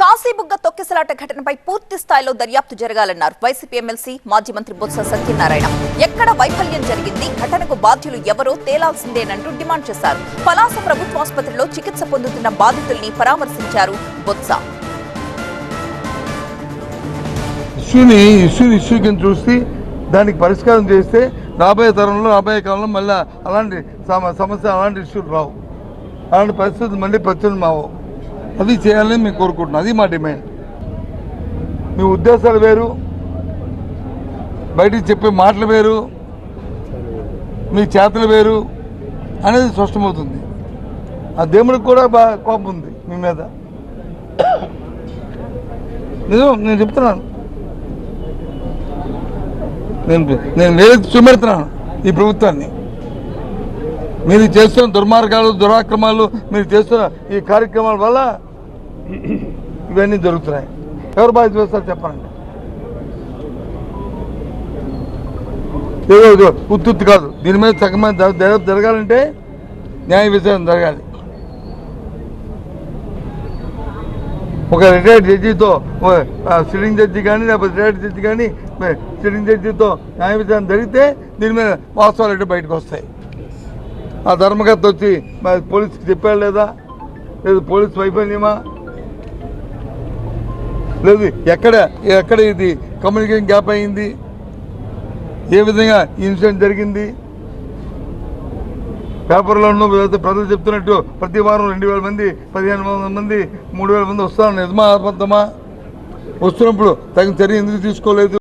కాశీబుగ్గ తొక్కిసలాట ఘటనపై పూర్తి స్థాయిలో దర్యాప్తు జరగాలన్నారు. వైసీపీ ఎమ్మెల్సీ మాజీ మంత్రి బొత్స సత్యనారాయణ. ఎక్కడ వైఫల్యం జరిగింది? ఘటనకు బాధ్యులు ఎవరో తేలాల్సిందేనంటూ డిమాండ్ చేశారు. పలాస ప్రభుత్వ ఆసుపత్రిలో చికిత్స పొందుతున్న బాధితుల్ని పరామర్శించారు బొత్స. ఇష్యూని ఇష్యూని ఇష్యూ కింద చూసి దానికి పరిష్కారం చేస్తే రాబోయే తరంలో రాబోయే కాలంలో మళ్ళీ అలాంటి సమ- సమస్య అలాంటి ఇష్యూలు రావు. అలాంటి పరిస్థితులు మళ్ళీ ప్రచురణ మావు అది చేయాలని మేము కోరుకుంటున్నాం. అది మా డిమాండ్. మీ ఉద్దేశాలు వేరు. బయటికి చెప్పే మాటలు వేరు. మీ చేతలు వేరు అనేది స్పష్టమవుతుంది. ఆ దేవుడికి కూడా బాగా కోపం ఉంది మీ మీద. నిజం నేను చెప్తున్నాను. నేను నేను వేదిక చూపెడుతున్నాను ఈ ప్రభుత్వాన్ని. మీరు చేస్తున్న దుర్మార్గాలు దురాక్రమాలు మీరు చేస్తున్న ఈ కార్యక్రమాల వల్ల ఇవన్నీ జరుగుతున్నాయి. ఎవరు బాధ్యత వేస్తారు చెప్పండి. ఏదో ఉత్తుత్తు కాదు. దీని మీద సగమైన దర్యాప్తు జరగాలంటే న్యాయ విచారణ జరగాలి. ఒక రిటైర్డ్ జడ్జితో సిట్టింగ్ జడ్జి కానీ లేకపోతే రిటైర్డ్ జడ్జి కానీ సిట్టింగ్ జడ్జితో న్యాయ విచారణ జరిగితే దీని మీద వాస్తవాలు అంటే బయటకు వస్తాయి. ఆ ధర్మకర్త వచ్చి మరి పోలీస్కి చెప్పాడు లేదా? లేదు పోలీస్ వైఫల్యమా? లేదు ఎక్కడ ఎక్కడ ఇది కమ్యూనికేషన్ గ్యాప్ అయింది? ఏ విధంగా ఈ ఇన్సిడెంట్ జరిగింది పేపర్లోనూ ప్రజలు చెప్తున్నట్టు ప్రతి వారం రెండు వేల మంది పదిహేను వందల మంది మూడు వేల మంది వస్తున్నారు. నిజమా అబద్ధమా? వస్తున్నప్పుడు తగిన చర్య ఎందుకు తీసుకోలేదు?